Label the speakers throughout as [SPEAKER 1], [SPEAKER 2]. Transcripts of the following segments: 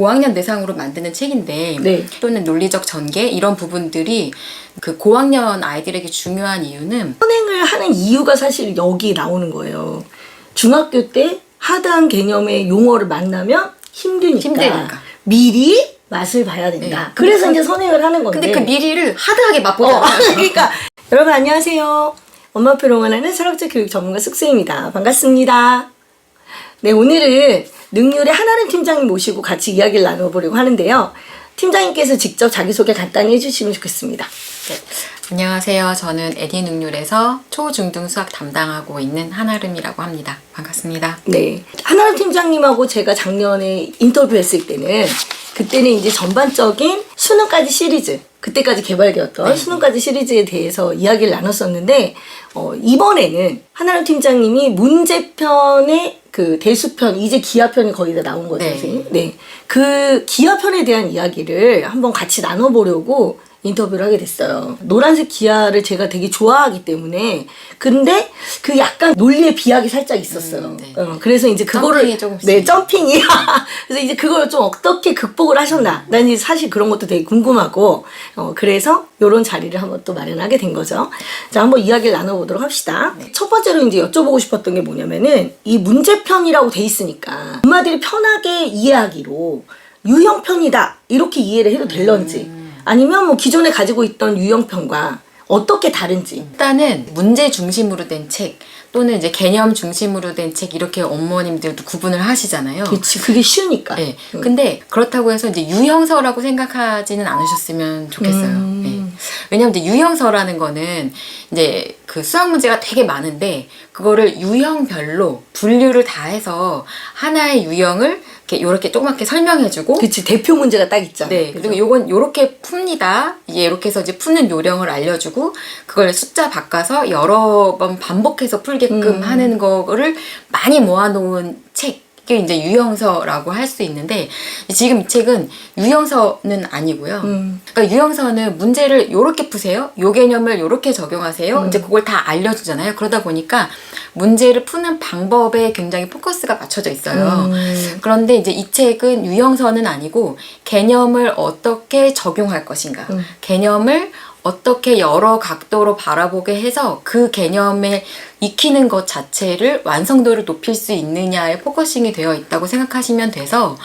[SPEAKER 1] 고학년 대상으로 만드는 책인데
[SPEAKER 2] 네.
[SPEAKER 1] 또는 논리적 전개 이런 부분들이 그 고학년 아이들에게 중요한 이유는
[SPEAKER 2] 선행을 하는 이유가 사실 여기 나오는 거예요. 중학교 때 하드한 개념의 용어를 만나면 힘드니까,
[SPEAKER 1] 힘드니까.
[SPEAKER 2] 미리 맛을 봐야 된다.
[SPEAKER 1] 네.
[SPEAKER 2] 그래서 이제 선행을 하는 건데.
[SPEAKER 1] 근데 그 미리를 하드하게
[SPEAKER 2] 어,
[SPEAKER 1] 맛보잖아요.
[SPEAKER 2] 그러니까 여러분 안녕하세요. 엄마표를 응원하는 철학적 교육 전문가 숙세입니다. 반갑습니다. 네, 오늘은 능률의 하나름 팀장님 모시고 같이 이야기를 나눠보려고 하는데요. 팀장님께서 직접 자기소개 간단히 해주시면 좋겠습니다.
[SPEAKER 1] 네. 안녕하세요. 저는 에디 능률에서 초중등 수학 담당하고 있는 한아름이라고 합니다. 반갑습니다.
[SPEAKER 2] 네. 하나름 팀장님하고 제가 작년에 인터뷰했을 때는 그때는 이제 전반적인 수능까지 시리즈, 그때까지 개발되었던
[SPEAKER 1] 네.
[SPEAKER 2] 수능까지 시리즈에 대해서 이야기를 나눴었는데, 어, 이번에는 하나름 팀장님이 문제편의 그 대수편, 이제 기하편이 거의 다 나온 거죠,
[SPEAKER 1] 네.
[SPEAKER 2] 선생님? 네. 그 기하편에 대한 이야기를 한번 같이 나눠보려고 인터뷰를 하게 됐어요. 노란색 기아를 제가 되게 좋아하기 때문에 근데 그 약간 논리의 비약이 살짝 있었어요.
[SPEAKER 1] 음, 네.
[SPEAKER 2] 어, 그래서 이제 그거를
[SPEAKER 1] 점핑이 조금씩.
[SPEAKER 2] 네 점핑이 그래서 이제 그걸 좀 어떻게 극복을 하셨나 난 이제 사실 그런 것도 되게 궁금하고 어, 그래서 요런 자리를 한번 또 마련하게 된 거죠. 자 한번 이야기를 나눠보도록 합시다.
[SPEAKER 1] 네.
[SPEAKER 2] 첫 번째로 이제 여쭤보고 싶었던 게 뭐냐면은 이 문제편이라고 돼 있으니까 엄마들이 편하게 이해하기로 유형편이다 이렇게 이해를 해도 될런지
[SPEAKER 1] 음.
[SPEAKER 2] 아니면 뭐 기존에 가지고 있던 유형편과 어떻게 다른지
[SPEAKER 1] 일단은 문제 중심으로 된 책 또는 이제 개념 중심으로 된 책 이렇게 어머님들도 구분을 하시잖아요.
[SPEAKER 2] 그렇지 그게 쉬우니까
[SPEAKER 1] 네. 근데 그렇다고 해서 이제 유형서라고 생각하지는 않으셨으면 좋겠어요.
[SPEAKER 2] 음.
[SPEAKER 1] 네. 왜냐면 이제 유형서라는 거는 이제 그 수학 문제가 되게 많은데 그거를 유형별로 분류를 다 해서 하나의 유형을 이렇게 요렇게 조그맣게 설명해주고
[SPEAKER 2] 그치 대표 문제가 딱 있잖아.
[SPEAKER 1] 네, 그리고 요건 요렇게 풉니다. 이게 이렇게 해서 이제 푸는 요령을 알려주고 그걸 숫자 바꿔서 여러 번 반복해서 풀게끔
[SPEAKER 2] 음.
[SPEAKER 1] 하는 거를 많이 모아놓은 책. 이 이제 유형서라고 할 수 있는데 지금 이 책은 유형서는 아니고요.
[SPEAKER 2] 음.
[SPEAKER 1] 그러니까 유형서는 문제를 요렇게 푸세요. 요 개념을 요렇게 적용하세요.
[SPEAKER 2] 음.
[SPEAKER 1] 이제 그걸 다 알려주잖아요. 그러다 보니까 문제를 푸는 방법에 굉장히 포커스가 맞춰져 있어요.
[SPEAKER 2] 음.
[SPEAKER 1] 그런데 이제 이 책은 유형서는 아니고 개념을 어떻게 적용할 것인가,
[SPEAKER 2] 음.
[SPEAKER 1] 개념을 어떻게 여러 각도로 바라보게 해서 그 개념에 익히는 것 자체를 완성도를 높일 수 있느냐에 포커싱이 되어 있다고 생각하시면 돼서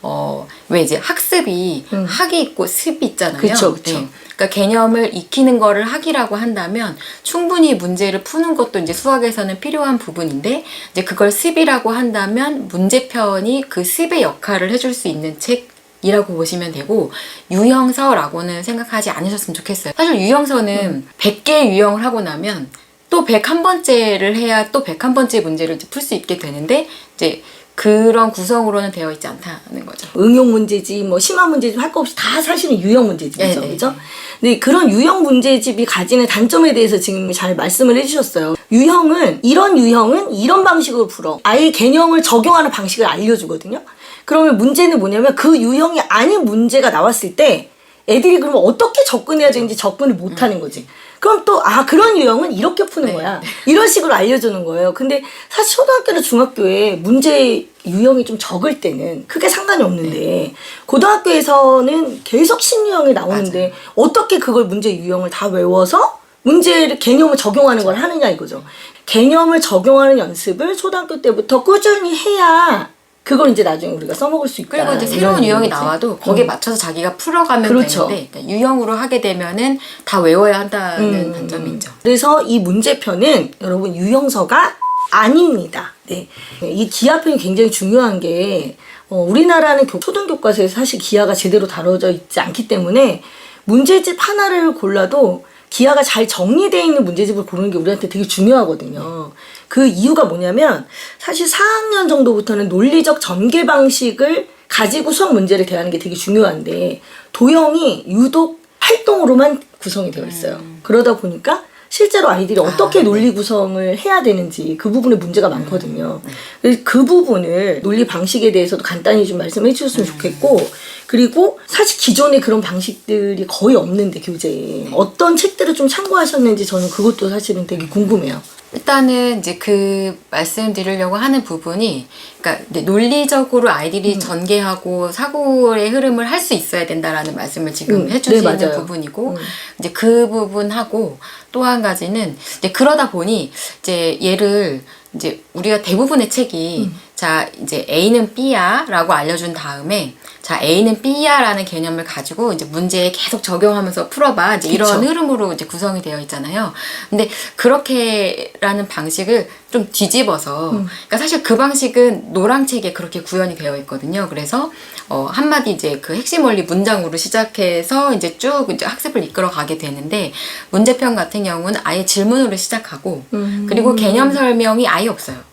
[SPEAKER 1] 어, 왜 이제 학습이
[SPEAKER 2] 음.
[SPEAKER 1] 학이 있고 습이 있잖아요.
[SPEAKER 2] 그쵸, 그쵸.
[SPEAKER 1] 그러니까 개념을 익히는 거를 학이라고 한다면 충분히 문제를 푸는 것도 이제 수학에서는 필요한 부분인데 이제 그걸 습이라고 한다면 문제편이 그 습의 역할을 해줄 수 있는 책. 이라고 보시면 되고 유형서라고는 생각하지 않으셨으면 좋겠어요. 사실 유형서는 100개의 유형을 하고 나면 또 101번째를 해야 또 101번째 문제를 풀 수 있게 되는데 이제 그런 구성으로는 되어 있지 않다는 거죠.
[SPEAKER 2] 응용 문제집, 뭐 심화 문제집 할 거 없이 다 사실은 유형 문제집이죠,
[SPEAKER 1] 네, 네,
[SPEAKER 2] 그죠? 근데 그런 유형 문제집이 가지는 단점에 대해서 지금 잘 말씀을 해주셨어요. 유형은 이런 유형은 이런 방식으로 풀어. 아예 개념을 적용하는 방식을 알려주거든요. 그러면 문제는 뭐냐면 그 유형이 아닌 문제가 나왔을 때 애들이 그러면 어떻게 접근해야 되는지 접근을 못 하는 거지. 그럼 또, 아, 그런 유형은 이렇게 푸는
[SPEAKER 1] 네,
[SPEAKER 2] 거야. 이런 식으로 알려주는 거예요. 근데 사실 초등학교나 중학교에 문제 유형이 좀 적을 때는 크게 상관이 없는데, 고등학교에서는 계속 신유형이 나오는데, 어떻게 그걸 문제 유형을 다 외워서 문제를, 개념을 적용하는 걸 하느냐 이거죠. 개념을 적용하는 연습을 초등학교 때부터 꾸준히 해야 그걸 이제 나중에 우리가 써먹을 수 있다.
[SPEAKER 1] 그리고 이제 새로운 유형이
[SPEAKER 2] 얘기지.
[SPEAKER 1] 나와도 거기에
[SPEAKER 2] 음.
[SPEAKER 1] 맞춰서 자기가 풀어가면
[SPEAKER 2] 그렇죠.
[SPEAKER 1] 되는데 그러니까 유형으로 하게 되면은 다 외워야 한다는
[SPEAKER 2] 음.
[SPEAKER 1] 단점이 있죠.
[SPEAKER 2] 그래서 이 문제편은 여러분 유형서가 아닙니다. 네. 이 기하편이 굉장히 중요한 게 어, 우리나라는 교- 초등교과서에서 사실 기하가 제대로 다뤄져 있지 않기 때문에 문제집 하나를 골라도 기하가 잘 정리되어 있는 문제집을 고르는 게 우리한테 되게 중요하거든요. 그 이유가 뭐냐면 사실 4학년 정도부터는 논리적 전개 방식을 가지고 수학 문제를 대하는 게 되게 중요한데 도형이 유독 활동으로만 구성이 되어 있어요. 그러다 보니까 실제로 아이들이 어떻게
[SPEAKER 1] 네.
[SPEAKER 2] 논리 구성을 해야 되는지 그 부분에 문제가 많거든요. 그래서 그 부분을 논리 방식에 대해서도 간단히 좀 말씀해 주셨으면 좋겠고 그리고 사실 기존에 그런 방식들이 거의 없는데 교재에 어떤 책들을 좀 참고하셨는지 저는 그것도 사실은 되게 궁금해요.
[SPEAKER 1] 일단은 이제 그 말씀드리려고 하는 부분이 그러니까 논리적으로 아이들이
[SPEAKER 2] 음.
[SPEAKER 1] 전개하고 사고의 흐름을 할 수 있어야 된다라는 말씀을 지금
[SPEAKER 2] 음,
[SPEAKER 1] 해주시는
[SPEAKER 2] 네.
[SPEAKER 1] 부분이고
[SPEAKER 2] 음.
[SPEAKER 1] 이제 그 부분하고 또 한 가지는 이제 그러다 보니 이제 얘를 이제 우리가 대부분의 책이
[SPEAKER 2] 음.
[SPEAKER 1] 자 이제 A는 B야 라고 알려준 다음에 자 A는 B야 라는 개념을 가지고 이제 문제에 계속 적용하면서 풀어봐 이제 이런
[SPEAKER 2] 그쵸.
[SPEAKER 1] 흐름으로 이제 구성이 되어 있잖아요. 근데 그렇게 라는 방식을 좀 뒤집어서
[SPEAKER 2] 음.
[SPEAKER 1] 그러니까 사실 그 방식은 노랑책에 그렇게 구현이 되어 있거든요. 그래서 어, 한마디 이제 그 핵심 원리 문장으로 시작해서 이제 쭉 이제 학습을 이끌어 가게 되는데 문제편 같은 경우는 아예 질문으로 시작하고
[SPEAKER 2] 음.
[SPEAKER 1] 그리고 개념 설명이 아예 없어요.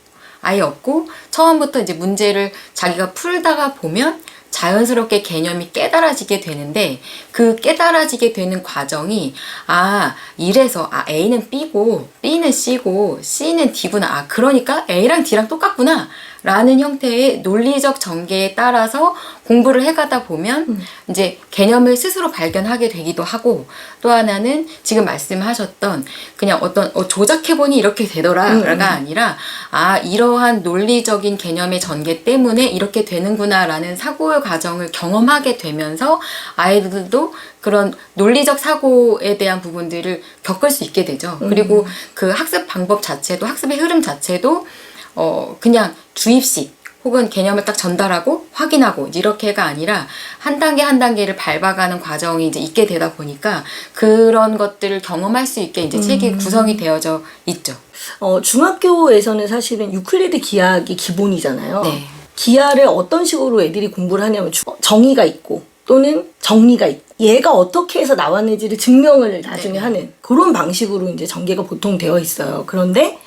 [SPEAKER 1] 아예 없고 처음부터 이제 문제를 자기가 풀다가 보면 자연스럽게 개념이 깨달아지게 되는데 그 깨달아지게 되는 과정이 아 이래서 아 A는 B고 B는 C고 C는 D구나. 아 그러니까 A랑 D랑 똑같구나 라는 형태의 논리적 전개에 따라서 공부를 해가다 보면 이제 개념을 스스로 발견하게 되기도 하고 또 하나는 지금 말씀하셨던 그냥 어떤 어, 조작해보니 이렇게 되더라가 아니라 아 이러한 논리적인 개념의 전개 때문에 이렇게 되는구나라는 사고의 과정을 경험하게 되면서 아이들도 그런 논리적 사고에 대한 부분들을 겪을 수 있게 되죠. 그리고 그 학습 방법 자체도 학습의 흐름 자체도 어 그냥 주입식 혹은 개념을 딱 전달하고 확인하고 이렇게가 아니라 한 단계 한 단계를 밟아가는 과정이 이제 있게 되다 보니까 그런 것들을 경험할 수 있게 이제 책이 구성이 되어져 있죠.
[SPEAKER 2] 어, 중학교에서는 사실은 유클리드 기하학이 기본이잖아요.
[SPEAKER 1] 네.
[SPEAKER 2] 기하를 어떤 식으로 애들이 공부를 하냐면 주- 정의가 있고 또는 정리가 있고 얘가 어떻게 해서 나왔는지를 증명을 나중에
[SPEAKER 1] 네.
[SPEAKER 2] 하는 그런 방식으로 이제 전개가 보통 되어 있어요. 그런데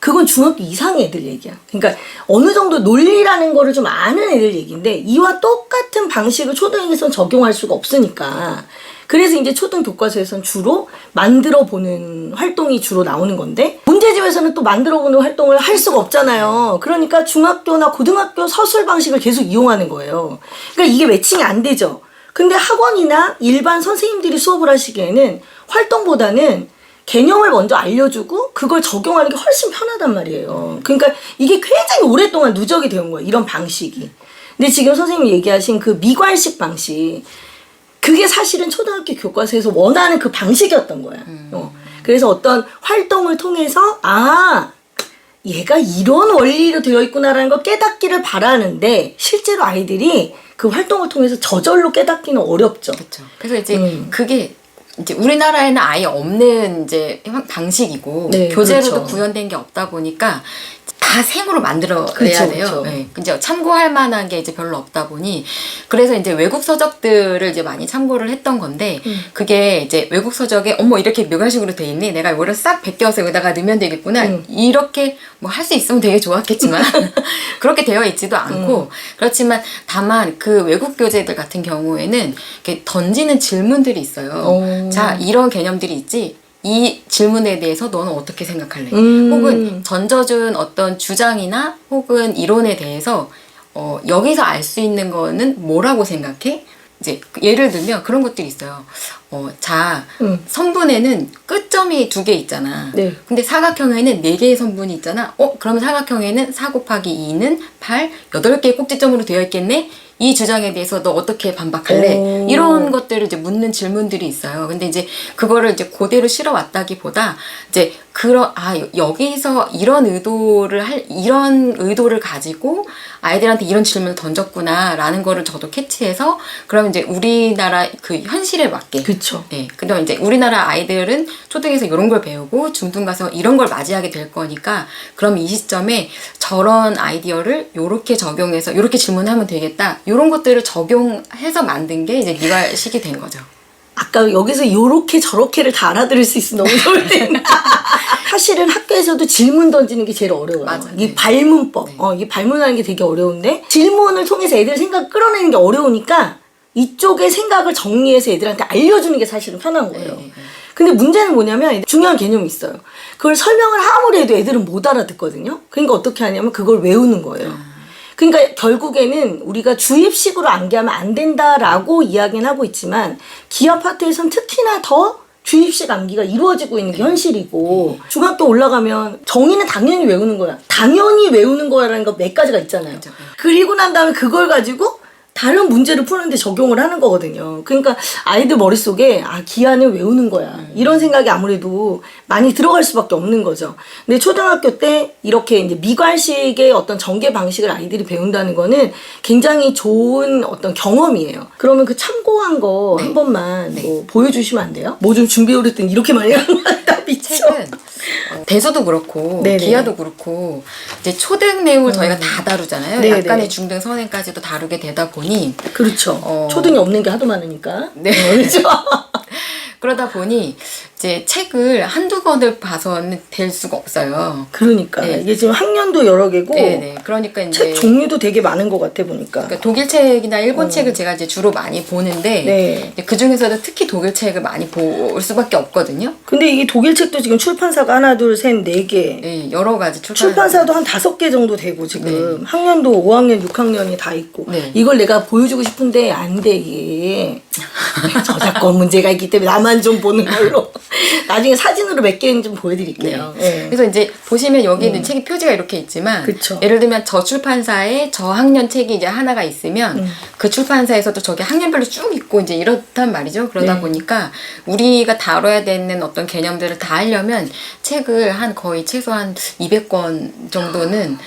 [SPEAKER 2] 그건 중학교 이상 애들 얘기야. 그러니까 어느 정도 논리라는 거를 좀 아는 애들 얘기인데 이와 똑같은 방식을 초등에서는 적용할 수가 없으니까 그래서 이제 초등 교과서에서는 주로 만들어 보는 활동이 주로 나오는 건데 문제집에서는 또 만들어 보는 활동을 할 수가 없잖아요. 그러니까 중학교나 고등학교 서술 방식을 계속 이용하는 거예요. 그러니까 이게 매칭이 안 되죠. 근데 학원이나 일반 선생님들이 수업을 하시기에는 활동보다는 개념을 먼저 알려주고 그걸 적용하는 게 훨씬 편하단 말이에요. 그러니까 이게 굉장히 오랫동안 누적이 되는 거예요. 이런 방식이. 근데 지금 선생님이 얘기하신 그 미괄식 방식 그게 사실은 초등학교 교과서에서 원하는 그 방식이었던 거야. 어. 그래서 어떤 활동을 통해서 아 얘가 이런 원리로 되어 있구나라는 걸 깨닫기를 바라는데 실제로 아이들이 그 활동을 통해서 저절로 깨닫기는 어렵죠.
[SPEAKER 1] 그렇죠. 그래서 이제
[SPEAKER 2] 음.
[SPEAKER 1] 그게 이제 우리나라에는 아예 없는 이제 형- 방식이고
[SPEAKER 2] 네,
[SPEAKER 1] 교재로도
[SPEAKER 2] 그렇죠.
[SPEAKER 1] 구현된 게 없다 보니까 다 생으로 만들어야
[SPEAKER 2] 그렇죠,
[SPEAKER 1] 돼요.
[SPEAKER 2] 그렇죠.
[SPEAKER 1] 네. 이제 참고할 만한 게 이제 별로 없다 보니 그래서 이제 외국 서적들을 이제 많이 참고를 했던 건데
[SPEAKER 2] 음.
[SPEAKER 1] 그게 이제 외국 서적에 어머 이렇게 묘가식으로 돼 있니? 내가 이거를 싹 벗겨서 여기다가 넣으면 되겠구나.
[SPEAKER 2] 음.
[SPEAKER 1] 이렇게 뭐 할 수 있으면 되게 좋았겠지만 그렇게 되어 있지도 않고
[SPEAKER 2] 음.
[SPEAKER 1] 그렇지만 다만 그 외국 교재들 같은 경우에는 이렇게 던지는 질문들이 있어요.
[SPEAKER 2] 오.
[SPEAKER 1] 자 이런 개념들이 있지. 이 질문에 대해서 너는 어떻게 생각할래?
[SPEAKER 2] 음.
[SPEAKER 1] 혹은 던져준 어떤 주장이나 혹은 이론에 대해서 어, 여기서 알 수 있는 거는 뭐라고 생각해? 이제 예를 들면 그런 것들이 있어요. 어, 자,
[SPEAKER 2] 음.
[SPEAKER 1] 선분에는 끝점이 두 개 있잖아.
[SPEAKER 2] 네.
[SPEAKER 1] 근데 사각형에는 네 개의 선분이 있잖아. 어, 그러면 사각형에는 4 곱하기 2는 8, 8개의 꼭지점으로 되어 있겠네? 이 주장에 대해서 너 어떻게 반박할래?
[SPEAKER 2] 오.
[SPEAKER 1] 이런 것들을 이제 묻는 질문들이 있어요. 근데 이제 그거를 이제 그대로 실어 왔다기보다 이제 그런 아 여- 여기서 이런 의도를 할 이런 의도를 가지고 아이들한테 이런 질문을 던졌구나라는 거를 저도 캐치해서 그러면 이제 우리나라 그 현실에 맞게
[SPEAKER 2] 그 렇죠.
[SPEAKER 1] 네. 근데 이제 우리나라 아이들은 초등에서 이런 걸 배우고 중등 가서 이런 걸 맞이하게 될 거니까 그럼 이 시점에 저런 아이디어를 요렇게 적용해서 요렇게 질문하면 되겠다. 요런 것들을 적용해서 만든 게 이제 미괄식이 된 거죠.
[SPEAKER 2] 아까 여기서 요렇게 저렇게를 다 알아들을 수 있으면 너무 좋을 텐데. 사실은 학교에서도 질문 던지는 게 제일 어려워요.
[SPEAKER 1] 맞아요.
[SPEAKER 2] 이
[SPEAKER 1] 네.
[SPEAKER 2] 발문법,
[SPEAKER 1] 네.
[SPEAKER 2] 어, 이 발문하는 게 되게 어려운데 질문을 통해서 애들 생각 끌어내는 게 어려우니까 이쪽의 생각을 정리해서 애들한테 알려주는 게 사실은 편한 거예요.
[SPEAKER 1] 네, 네.
[SPEAKER 2] 근데 문제는 뭐냐면 중요한 개념이 있어요. 그걸 설명을 아무리 해도 애들은 못 알아듣거든요. 그러니까 어떻게 하냐면 그걸 외우는 거예요. 그러니까 결국에는 우리가 주입식으로 암기하면 안 된다라고 이야기는 하고 있지만 기업 파트에선 특히나 더 주입식 암기가 이루어지고 있는 게 현실이고 중학교 올라가면 정의는 당연히 외우는 거야. 당연히 외우는 거야라는 거 몇 가지가 있잖아요. 그리고 난 다음에 그걸 가지고 다른 문제를 푸는데 적용을 하는 거거든요. 그러니까 아이들 머릿속에 아 기한을 외우는 거야. 이런 생각이 아무래도 많이 들어갈 수밖에 없는 거죠. 근데 초등학교 때 이렇게 이제 미관식의 어떤 전개 방식을 아이들이 배운다는 거는 굉장히 좋은 어떤 경험이에요. 그러면 그 참고한 거 한 번만 뭐 보여주시면 안 돼요? 뭐 좀 준비해 오랬더니 이렇게 많이 한다 미쳐.
[SPEAKER 1] 책은 어, 대서도 그렇고
[SPEAKER 2] 네네.
[SPEAKER 1] 기하도 그렇고 이제 초등 내용을 저희가 다 다루잖아요.
[SPEAKER 2] 네네.
[SPEAKER 1] 약간의 중등 선행까지도 다루게 되다 보니
[SPEAKER 2] 그렇죠.
[SPEAKER 1] 어.
[SPEAKER 2] 초등이 없는 게 하도 많으니까.
[SPEAKER 1] 네.
[SPEAKER 2] 어, 그렇죠.
[SPEAKER 1] 그러다 보니 이제 책을 한두 권을 봐서는 될 수가 없어요.
[SPEAKER 2] 그러니까
[SPEAKER 1] 네.
[SPEAKER 2] 이게 지금 학년도 여러 개고
[SPEAKER 1] 네네. 그러니까 이제
[SPEAKER 2] 책 종류도 되게 많은 것 같아 보니까.
[SPEAKER 1] 그러니까 독일 책이나 일본 책을 제가 이제 주로 많이 보는데
[SPEAKER 2] 네.
[SPEAKER 1] 그 중에서도 특히 독일 책을 많이 볼 수밖에 없거든요.
[SPEAKER 2] 근데 이게 독일 책도 지금 출판사가 하나, 둘, 셋, 네 개.
[SPEAKER 1] 네, 여러 가지 출판
[SPEAKER 2] 출판사도 한 다섯 개 정도 되고 지금 학년도 5학년, 6학년이 다 있고
[SPEAKER 1] 네.
[SPEAKER 2] 이걸 내가 보여주고 싶은데 안 돼 이게 저작권 문제가 있기 때문에 나만 좀 보는 걸로 나중에 사진으로 몇 개는 좀 보여드릴게요. 네.
[SPEAKER 1] 그래서 이제 보시면 여기는 책이 표지가 이렇게 있지만
[SPEAKER 2] 그쵸.
[SPEAKER 1] 예를 들면 저 출판사에 저 학년 책이 이제 하나가 있으면
[SPEAKER 2] 음.
[SPEAKER 1] 그 출판사에서도 저게 학년별로 쭉 있고 이제 이렇단 말이죠. 그러다
[SPEAKER 2] 네.
[SPEAKER 1] 보니까 우리가 다뤄야 되는 어떤 개념들을 다 하려면 책을 한 거의 최소한 200권 정도는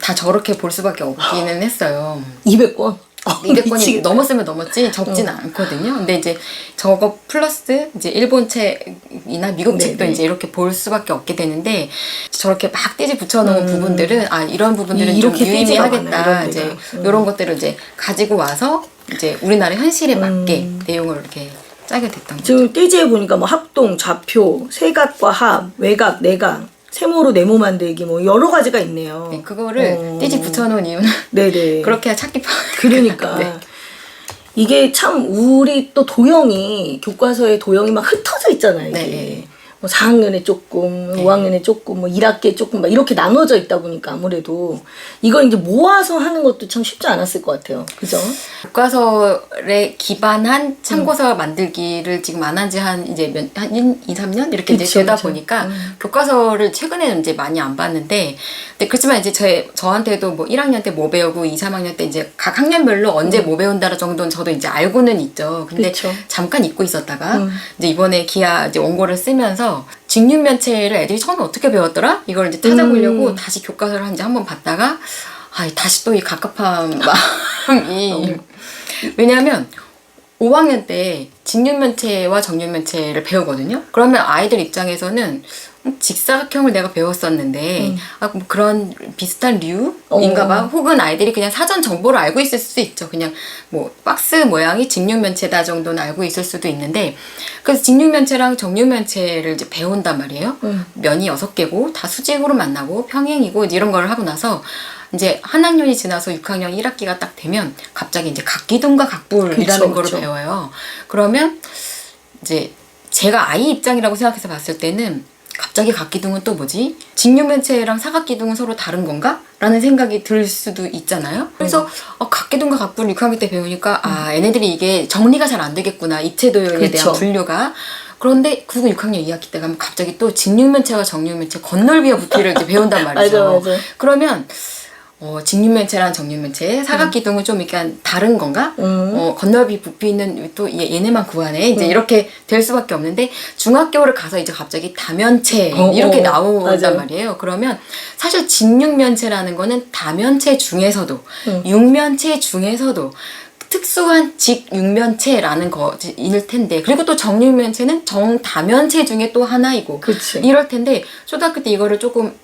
[SPEAKER 1] 다 저렇게 볼 수밖에 없기는 했어요.
[SPEAKER 2] 200권. 어,
[SPEAKER 1] 200권이
[SPEAKER 2] 미치겠다.
[SPEAKER 1] 넘었으면 넘었지 적진 않거든요. 근데 이제 저거 플러스 이제 일본 책이나 미국 책도
[SPEAKER 2] 네네.
[SPEAKER 1] 이제 이렇게 볼 수밖에 없게 되는데 저렇게 막 띠지 붙여놓은 부분들은 아 이런 부분들은
[SPEAKER 2] 이-
[SPEAKER 1] 좀 유의미하겠다.
[SPEAKER 2] 이런
[SPEAKER 1] 이제.
[SPEAKER 2] 음.
[SPEAKER 1] 이런 것들을 이제 가지고 와서 이제 우리나라 현실에 맞게 내용을 이렇게 짜게 됐던 거죠.
[SPEAKER 2] 지금 띠지에 보니까 뭐 합동, 좌표, 세각과 합, 외각, 내각, 세모로 네모 만들기 뭐 여러 가지가 있네요.
[SPEAKER 1] 네, 그거를
[SPEAKER 2] 어.
[SPEAKER 1] 띠지 붙여놓은 이유는
[SPEAKER 2] 네네.
[SPEAKER 1] 그렇게 찾기 편.
[SPEAKER 2] 그러니까
[SPEAKER 1] 네.
[SPEAKER 2] 이게 참 우리 또 도형이 교과서에 도형이 막 흩어져 있잖아요. 이게.
[SPEAKER 1] 네.
[SPEAKER 2] 뭐 4학년에 조금, 5학년에 조금, 뭐 1학기에 조금 막 이렇게 나눠져 있다 보니까 아무래도 이걸 이제 모아서 하는 것도 참 쉽지 않았을 것 같아요. 그죠?
[SPEAKER 1] 교과서에 기반한 참고서 만들기를 지금 안 한 지 한 이제 몇, 한 2, 3년 이렇게 이제
[SPEAKER 2] 그쵸,
[SPEAKER 1] 되다
[SPEAKER 2] 그쵸.
[SPEAKER 1] 보니까
[SPEAKER 2] 음.
[SPEAKER 1] 교과서를 최근에는 이제 많이 안 봤는데 근데 그렇지만 이제 저, 저한테도 뭐 1학년 때 뭐 배우고 2, 3학년 때 이제 각 학년별로 언제 뭐 배운다는 정도는 저도 이제 알고는 있죠. 근데
[SPEAKER 2] 음. 그쵸.
[SPEAKER 1] 잠깐 잊고 있었다가
[SPEAKER 2] 음.
[SPEAKER 1] 이제 이번에 기아 이제 원고를 쓰면서 직육면체를 애들이 처음에 어떻게 배웠더라? 이걸 이제 찾아보려고
[SPEAKER 2] 음.
[SPEAKER 1] 다시 교과서를 한 이제 한번 봤다가 아 다시 또 이 갑갑한 마음이 왜냐하면 5학년 때 직육면체와 정육면체를 배우거든요. 그러면 아이들 입장에서는 음, 직사각형을 내가 배웠었는데
[SPEAKER 2] 음.
[SPEAKER 1] 아, 뭐 그런 비슷한 류인가 봐.
[SPEAKER 2] 어.
[SPEAKER 1] 혹은 아이들이 그냥 사전 정보를 알고 있을 수도 있죠. 그냥 뭐 박스 모양이 직육면체다 정도는 알고 있을 수도 있는데 그래서 직육면체랑 정육면체를 이제 배운단 말이에요.
[SPEAKER 2] 음.
[SPEAKER 1] 면이 여섯 개고 다 수직으로 만나고 평행이고 이런 걸 하고 나서 이제 한 학년이 지나서 6학년 1학기가 딱 되면 갑자기 이제 각기둥과 각불이라는
[SPEAKER 2] 그쵸.
[SPEAKER 1] 배워요. 그러면 이제 제가 아이 입장이라고 생각해서 봤을 때는 갑자기 각기둥은 또 뭐지? 직육면체랑 사각기둥은 서로 다른 건가? 라는 생각이 들 수도 있잖아요. 그래서
[SPEAKER 2] 음.
[SPEAKER 1] 어, 각기둥과 각불 6학기 때 배우니까 아 얘네들이 이게 정리가 잘 안 되겠구나 입체 도형에 대한
[SPEAKER 2] 그쵸.
[SPEAKER 1] 분류가 그런데 그리고 6학년 2학기 때 가면 갑자기 또 직육면체와 정육면체 건널비와 부피를 이제 배운단 말이죠.
[SPEAKER 2] 맞아, 맞아.
[SPEAKER 1] 그러면 어, 직육면체랑 정육면체, 사각기둥은 좀 약간 다른 건가?
[SPEAKER 2] 음.
[SPEAKER 1] 어, 건널비 부피는 또 얘, 얘네만 구하네. 이제 이렇게 될 수밖에 없는데 중학교를 가서 이제 갑자기 다면체
[SPEAKER 2] 어,
[SPEAKER 1] 이렇게
[SPEAKER 2] 어,
[SPEAKER 1] 나온단
[SPEAKER 2] 맞아요.
[SPEAKER 1] 말이에요. 그러면 사실 직육면체라는 거는 다면체 중에서도
[SPEAKER 2] 음.
[SPEAKER 1] 육면체 중에서도 특수한 직육면체라는 거일 텐데 그리고 또 정육면체는 정다면체 중에 또 하나이고
[SPEAKER 2] 그치.
[SPEAKER 1] 이럴 텐데 초등학교 때 이거를 조금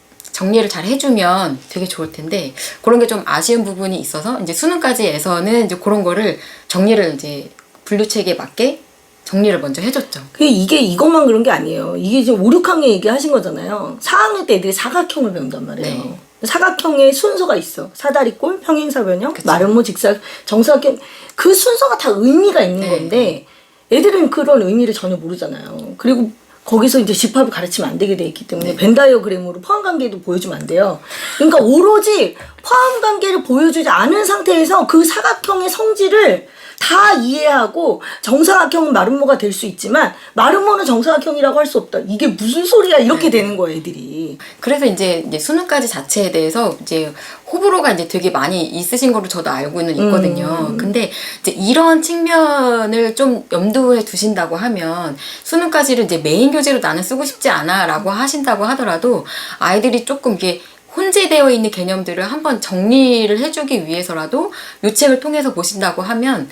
[SPEAKER 1] 정리를 잘 해주면 되게 좋을 텐데 그런 게 좀 아쉬운 부분이 있어서 이제 수능까지에서는 이제 그런 거를 정리를 이제 분류체계에 맞게 정리를 먼저 해줬죠.
[SPEAKER 2] 그 이게 이것만 그런 게 아니에요. 이게 지금 5, 6학년 얘기하신 거잖아요. 4학년 때 애들이 사각형을 배운단 말이에요.
[SPEAKER 1] 네.
[SPEAKER 2] 사각형의 순서가 있어. 사다리꼴, 평행사변형. 마름모, 직사, 정사각형. 그 순서가 다 의미가 있는
[SPEAKER 1] 네.
[SPEAKER 2] 건데 애들은 그런 의미를 전혀 모르잖아요. 그리고 거기서 이제 집합을 가르치면 안 되게 돼 있기 때문에
[SPEAKER 1] 네.
[SPEAKER 2] 벤다이어그램으로 포함 관계도 보여주면 안 돼요. 그러니까 오로지 포함 관계를 보여주지 않은 상태에서 그 사각형의 성질을 다 이해하고 정사각형은 마름모가 될 수 있지만 마름모는 정사각형이라고 할 수 없다. 이게 무슨 소리야? 이렇게 되는 거예요, 애들이.
[SPEAKER 1] 그래서 이제, 이제 수능까지 자체에 대해서 이제 호불호가 이제 되게 많이 있으신 거로 저도 알고는 있거든요.
[SPEAKER 2] 음.
[SPEAKER 1] 근데 이제 이런 측면을 좀 염두에 두신다고 하면 수능까지를 이제 메인 교재로 나는 쓰고 싶지 않아라고 하신다고 하더라도 아이들이 조금 이게 혼재되어 있는 개념들을 한번 정리를 해주기 위해서라도 요 책을 통해서 보신다고 하면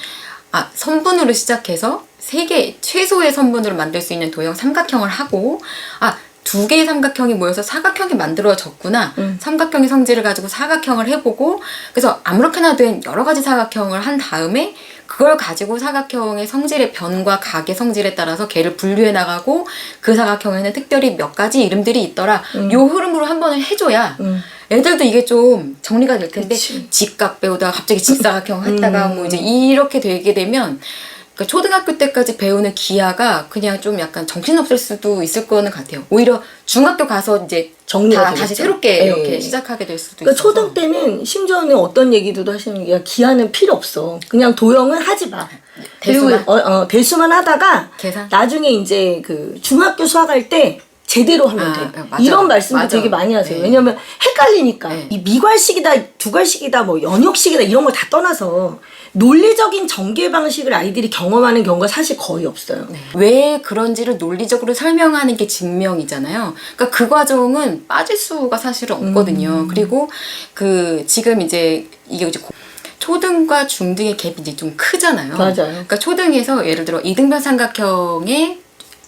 [SPEAKER 1] 아, 선분으로 시작해서 세 개, 최소의 선분으로 만들 수 있는 도형 삼각형을 하고, 아, 두 개의 삼각형이 모여서 사각형이 만들어졌구나.
[SPEAKER 2] 음.
[SPEAKER 1] 삼각형의 성질을 가지고 사각형을 해보고, 그래서 아무렇게나 된 여러 가지 사각형을 한 다음에, 그걸 가지고 사각형의 성질의 변과 각의 성질에 따라서 걔를 분류해 나가고, 그 사각형에는 특별히 몇 가지 이름들이 있더라. 요 흐름으로 한 번을 해줘야,
[SPEAKER 2] 음.
[SPEAKER 1] 애들도 이게 좀 정리가 될 텐데
[SPEAKER 2] 그치.
[SPEAKER 1] 직각 배우다가 갑자기 직사각형 했다가
[SPEAKER 2] 음.
[SPEAKER 1] 뭐 이제 이렇게 되게 되면 그러니까 초등학교 때까지 배우는 기하가 그냥 좀 약간 정신없을 수도 있을 거는 같아요. 오히려 중학교 가서 이제
[SPEAKER 2] 정리가
[SPEAKER 1] 다
[SPEAKER 2] 되겠죠.
[SPEAKER 1] 다시 새롭게
[SPEAKER 2] 예.
[SPEAKER 1] 이렇게 시작하게 될 수도
[SPEAKER 2] 그러니까
[SPEAKER 1] 있어서
[SPEAKER 2] 초등 때는 심지어는 어떤 얘기도 하시는 게 기하는 필요 없어. 그냥 도형은 하지 마. 그리고
[SPEAKER 1] 대수만?
[SPEAKER 2] 어, 어, 대수만 하다가
[SPEAKER 1] 계산?
[SPEAKER 2] 나중에 이제 그 중학교 수학할 때 제대로 하면
[SPEAKER 1] 아,
[SPEAKER 2] 돼.
[SPEAKER 1] 맞아.
[SPEAKER 2] 이런 말씀도
[SPEAKER 1] 맞아.
[SPEAKER 2] 되게 많이 하세요.
[SPEAKER 1] 네.
[SPEAKER 2] 왜냐면 헷갈리니까.
[SPEAKER 1] 네.
[SPEAKER 2] 이 미괄식이다, 두괄식이다, 뭐 연역식이다 이런 걸 다 떠나서 논리적인 전개 방식을 아이들이 경험하는 경우가 사실 거의 없어요.
[SPEAKER 1] 네. 왜 그런지를 논리적으로 설명하는 게 증명이잖아요. 그러니까 그 과정은 빠질 수가 사실은 없거든요. 그리고 그 지금 이제 이게 이제 고- 초등과 중등의 갭이 이제 좀 크잖아요.
[SPEAKER 2] 맞아요.
[SPEAKER 1] 그러니까 초등에서 예를 들어 이등변 삼각형의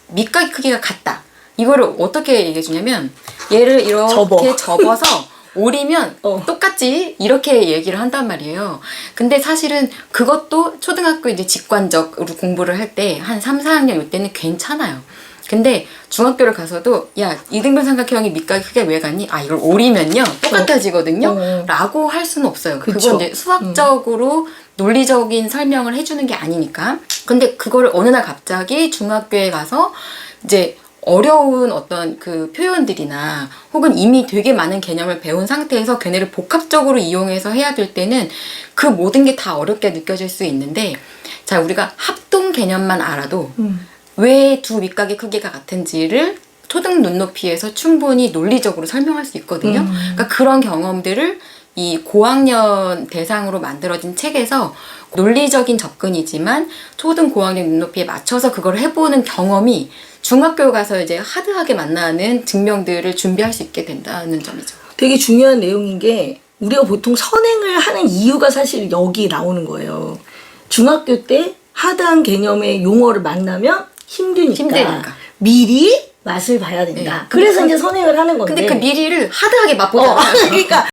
[SPEAKER 1] 밑각 크기가 같다. 이거를 어떻게 얘기해 주냐면 얘를 이렇게
[SPEAKER 2] 접어.
[SPEAKER 1] 접어서 오리면
[SPEAKER 2] 어.
[SPEAKER 1] 똑같지 이렇게 얘기를 한단 말이에요. 근데 사실은 그것도 초등학교 이제 직관적으로 공부를 할 때 한 3, 4학년 이때는 괜찮아요. 근데 중학교를 가서도 야 이등변 삼각형이 밑각이 크게 왜 같니? 아 이걸 오리면요 똑같아지거든요.
[SPEAKER 2] 어, 어.
[SPEAKER 1] 라고 할 수는 없어요. 그
[SPEAKER 2] 그쵸.
[SPEAKER 1] 건 이제 수학적으로 논리적인 설명을 해주는 게 아니니까. 근데 그거를 어느 날 갑자기 중학교에 가서 이제 어려운 어떤 그 표현들이나 혹은 이미 되게 많은 개념을 배운 상태에서 걔네를 복합적으로 이용해서 해야 될 때는 그 모든 게 다 어렵게 느껴질 수 있는데 자 우리가 합동 개념만 알아도
[SPEAKER 2] 음.
[SPEAKER 1] 왜두 밑각의 크기가 같은지를 초등 눈높이에서 충분히 논리적으로 설명할 수 있거든요.
[SPEAKER 2] 음.
[SPEAKER 1] 그러니까 그런 경험들을 이 고학년 대상으로 만들어진 책에서 논리적인 접근이지만 초등 고학년 눈높이에 맞춰서 그걸 해보는 경험이 중학교 가서 이제 하드하게 만나는 증명들을 준비할 수 있게 된다는 점이죠.
[SPEAKER 2] 되게 중요한 내용인 게 우리가 보통 선행을 하는 이유가 사실 여기 나오는 거예요. 중학교 때 하드한 개념의 용어를 만나면 힘드니까,
[SPEAKER 1] 힘드니까.
[SPEAKER 2] 미리 맛을 봐야 된다.
[SPEAKER 1] 네.
[SPEAKER 2] 그래서 이제 선행을 하는 건데.
[SPEAKER 1] 근데 그 미리를 하드하게
[SPEAKER 2] 어,
[SPEAKER 1] 맛보잖아요.
[SPEAKER 2] 그러니까